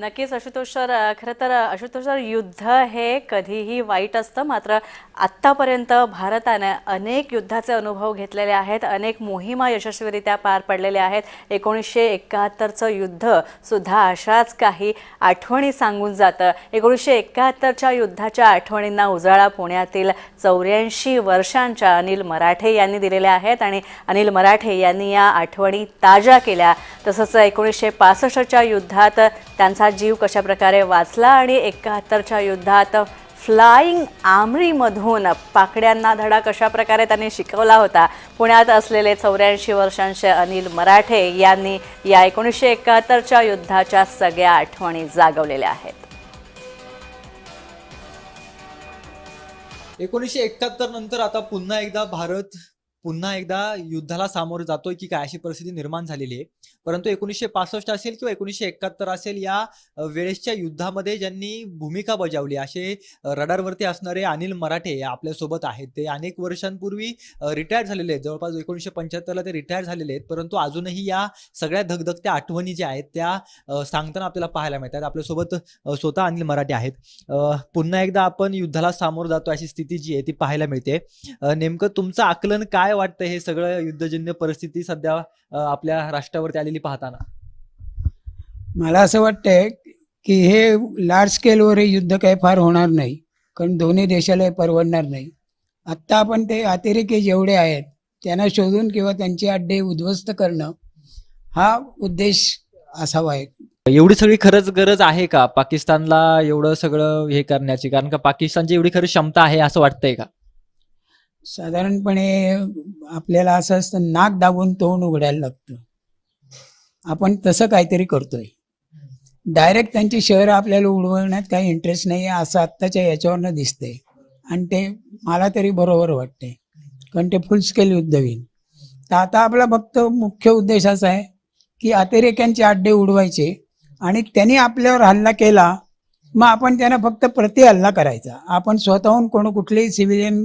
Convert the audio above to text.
नक्कीच आशुतोष सर खरं तर आशुतोष सर युद्ध हे कधीही वाईट असतं. मात्र आत्तापर्यंत भारताने अनेक युद्धाचे अनुभव घेतलेले आहेत. अनेक मोहिमा यशस्वीरित्या पार पडलेल्या आहेत. एकोणीसशे एकाहत्तरचं युद्ध सुद्धा अशाच काही आठवणी सांगून जातं. एकोणीसशे एकाहत्तरच्या युद्धाच्या आठवणींना उजाळा पुण्यातील चौऱ्याऐंशी वर्षांच्या अनिल मराठे यांनी दिलेल्या आहेत आणि अनिल मराठे यांनी या आठवणी ताज्या केल्या. तसंच एकोणीसशे पासष्टच्या युद्धात त्यांचा जीव कशाप्रकारे वाचला आणि एकाहत्तरच्या युद्धात फ्लाईंग आमरीमधून पाकड्यांना धडा कशाप्रकारे त्यांनी शिकवला होता? पुण्यात असलेले चौऱ्याऐंशी वर्षांचे अनिल मराठे यांनी या एकोणीसशे एकाहत्तरच्या युद्धाच्या सगळ्या आठवणी जागवलेल्या आहेत. एकोणीसशे एकाहत्तर नंतर आता पुन्हा एकदा भारत पुन्हा एकदा युद्धाला सामोरं जातोय की काय अशी परिस्थिती निर्माण झालेली आहे. परंतु एकोणीसशे पासष्ट असेल किंवा एकोणीसशे एकाहत्तर असेल या वेळेसच्या युद्धामध्ये ज्यांनी भूमिका बजावली असे रडारवरती असणारे अनिल मराठे आपल्यासोबत आहेत. ते अनेक वर्षांपूर्वी रिटायर झालेले आहेत. जवळपास एकोणीसशे पंच्याहत्तरला ते रिटायर झालेले आहेत. परंतु अजूनही या सगळ्या धगधगत्या आठवणी ज्या आहेत त्या सांगताना आपल्याला पाहायला मिळतात. आपल्यासोबत स्वतः अनिल मराठे आहेत. पुन्हा एकदा आपण युद्धाला सामोरं जातो अशी स्थिती जी आहे ती पाहायला मिळते. नेमकं तुमचं आकलन काय वाटतं हे सगळं युद्धजन्य परिस्थिती सध्या आपल्या राष्ट्रावरती आलेली पाहताना? मला असं वाटतंय की हे लार्ज स्केलवर हे युद्ध काही फार होणार नाही कारण दोन्ही देशाला परवडणार नाही. आत्ता आपण ते अतिरेकी जेवढे आहेत त्यांना शोधून किंवा त्यांचे अड्डे उद्ध्वस्त करणं हा उद्देश असावा आहे एवढी सगळी खरंच गरज आहे का? पाकिस्तानला एवढं सगळं हे करण्याची कारण का पाकिस्तानची एवढी खरं क्षमता आहे असं वाटतंय का? साधारणपणे आपल्याला असं असतं नाक दाबून तोंड उघडायला लागतं. आपण तसं काहीतरी करतोय. डायरेक्ट त्यांची शहरं आपल्याला उडवण्यात काही इंटरेस्ट नाही आहे असं आत्ताच्या याच्यावरनं दिसतंय. आणि ते मला तरी बरोबर वाटते कारण ते फुल स्केल युद्ध होईल तर आता आपला फक्त मुख्य उद्देश असा आहे की अतिरेक्यांचे अड्डे उडवायचे आणि त्यांनी आपल्यावर हल्ला केला मग आपण त्यांना फक्त प्रति हल्ला करायचा. आपण स्वतःहून कोण कुठलेही सिव्हिलियन